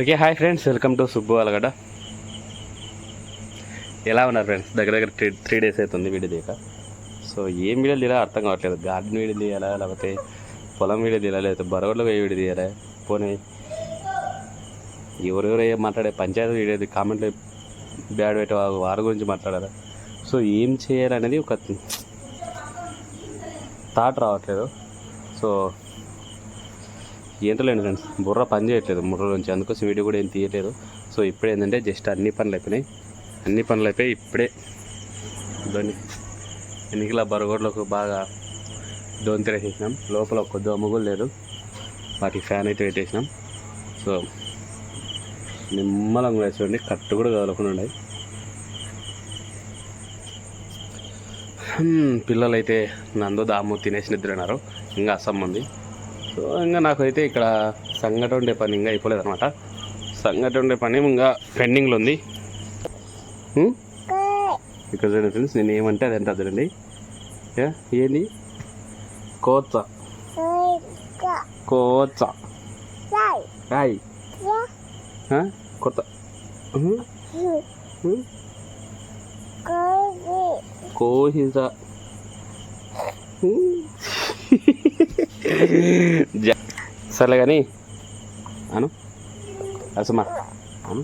Okay hi friends welcome to Subbu అలగడ ఎలా ఉన్నారు friends దగ్గర దగ్గర త్రీ త్రీ డేస్ అవుతుంది వీడియో తీయక. సో ఏం వీడియో తీయాలో అర్థం కావట్లేదు. గార్డెన్ వీడియో తీయాలా? లేకపోతే పొలం వీడియో తీయాలా? లేకపోతే బరగడ్లో ఏ వీడియో తీయాలా? పోనీ ఎవరెవరు ఏం మాట్లాడే పంచాయతీ వీడియో కామెంట్లో బ్యాడ్ పెట్టే వారి గురించి మాట్లాడారా సో ఏం చేయాలనేది ఒక థాట్ రావట్లేదు. సో ఏంటలేండి ఫ్రెండ్స్ బుర్ర పని చేయట్లేదు మూడు రోజుల నుంచి. అందుకోసం వీడియో కూడా ఏం తీయలేదు సో ఇప్పుడు ఏంటంటే జస్ట్ అన్ని పనులు అయిపోయినాయి. అన్ని పనులు అయిపోయి ఇప్పుడే దాన్ని ఎన్నికల బరగోడ్లకు బాగా దోని తెరేసేసినాం లోపల ఒక దోమ కూడా లేదు. వాటికి ఫ్యాన్ అయితే పెట్టేసినాం. సో నిమ్మలంగా వేసుకోండి కట్టు కూడా కదలకుండా ఉన్నాయి. పిల్లలైతే నందు దాము తినేసి నిద్రన్నారు ఇంకా అసమ్ ఉంది. సో ఇంకా నాకైతే ఇక్కడ సంగటి ఉండే పని ఇంకా అయిపోలేదు అనమాట సంగటి ఉండే పని ఇంకా పెండింగ్లో ఉంది? ఇక్కడ చూడండి ఫ్రెండ్స్ నేను ఏమంటే అది అదండి ఏ, ఏంది? కోచ కోచ రాయ్? కొత్త? కోహిజ. సర్లే కానీ అను అసమా అను.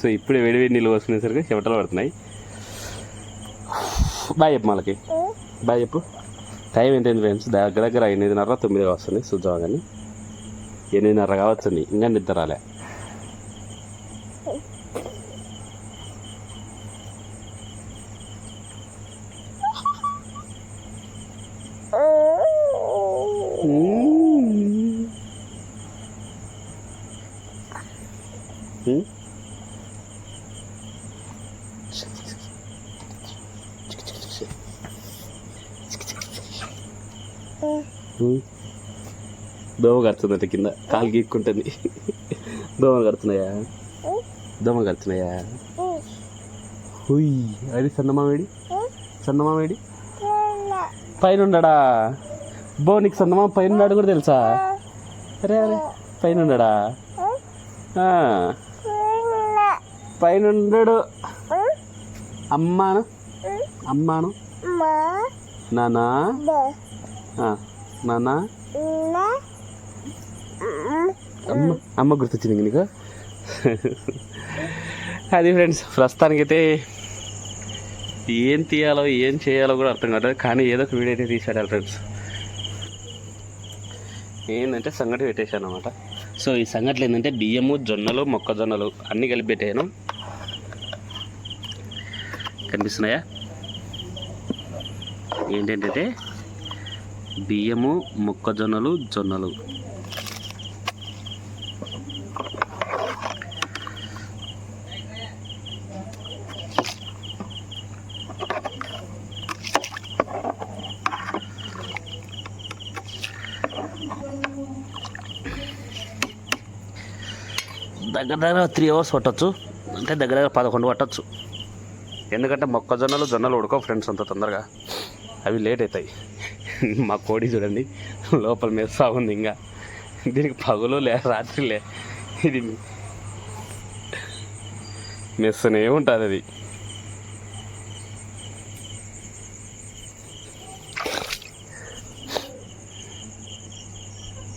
సో ఇప్పుడే వేడి వేడి నీళ్ళు పోసుకునేసరికి చెమటలు పడుతున్నాయి. బాయ్ చెప్పు వాళ్ళకి బాయ్ చెప్పు. టైం ఎంత ఫ్రెండ్స్? దగ్గర దగ్గర ఎనిమిదిన్నర తొమ్మిది వస్తుంది. చూద్దాం కానీ. ఎనిమిదిన్నర కావచ్చండి ఇంకా నిద్ర రాలే హ్మ్? దోమ కడుతుందట కింద. కాలు గీక్కుంటుంది. దోమలు కడుతున్నాయా? దోమలు కడుతున్నాయా? హుయ్ అది సన్నమావేడి సన్నమావేడి పైన ఉండడా బో నీకు సన్నమామ పైన ఉన్నాడు కూడా తెలుసా? అరే అరే పైన ఆ, పైన ఉండడు అమ్మాను? అమ్మాను నానా? నానా? అమ్మ అమ్మ గుర్తొచ్చింది నీకు? అది ఫ్రెండ్స్ ప్రస్తుతానికైతే ఏం తీయాలో ఏం చేయాలో కూడా అర్థం కావట్లేదు కానీ ఏదో ఒక వీడియో అయితే తీసాడు ఫ్రెండ్స్ ఏంటంటే సంగటి పెట్టేశాను అనమాట సో ఈ సంగట్లు ఏంటంటే బియ్యము జొన్నలు మొక్కజొన్నలు అన్నీ కలిపి పెట్టాను కనిపిస్తున్నాయా? ఏంటంటే బియ్యము మొక్కజొన్నలు జొన్నలు. దగ్గర దగ్గర త్రీ అవర్స్ పట్టచ్చు. అంటే దగ్గర దగ్గర పదకొండు పట్టచ్చు. ఎందుకంటే మొక్కజొన్నలు జొన్నలు ఉడకవు ఫ్రెండ్స్ అంత తొందరగా. అవి లేట్ అవుతాయి మా కోడి చూడండి లోపల మెస్సా ఉంది ఇంకా. దీనికి పగులు లే రాత్రి లే. ఇది మెస్సునే ఉంటుంది అది.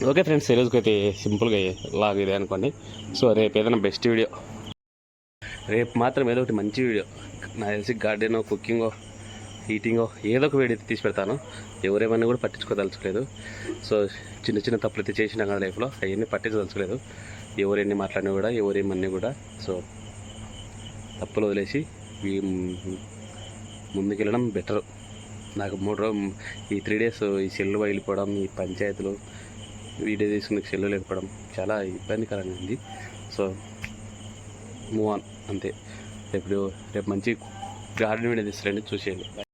ఓకే ఫ్రెండ్స్ ఈరోజుకి అయితే సింపుల్గా లాగ్ ఇదే అనుకోండి. సో రేపు ఏదైనా బెస్ట్ వీడియో రేపు మాత్రం ఏదో ఒకటి మంచి వీడియో నాకు తెలిసి గార్డెనో కుకింగో హీటింగో ఏదో ఒక వీడియో తీసి పెడతాను. ఎవరేమన్నా కూడా పట్టించుకోదలుచుకోలేదు. సో చిన్న చిన్న తప్పులు అయితే చేసినా కదా లైఫ్లో అవన్నీ పట్టించదలుచుకోలేదు. ఎవరెన్ని మాట్లాడినా కూడా ఎవరేమన్నీ కూడా సో తప్పులు వదిలేసి ఈ ముందుకెళ్ళడం బెటర్ నాకు మూడు రోజు ఈ త్రీ డేస్ ఈ సెల్లు వెళ్ళిపోవడం ఈ పంచాయతీలు వీడియో తీసుకుని సెల్లు లేకపోవడం చాలా ఇబ్బందికరంగా ఉంది. సో మూవ్ ఆన్ అంతే. రేపు రేపు మంచి గార్డెన్ వీడియో తీస్తారండి చూసేయండి.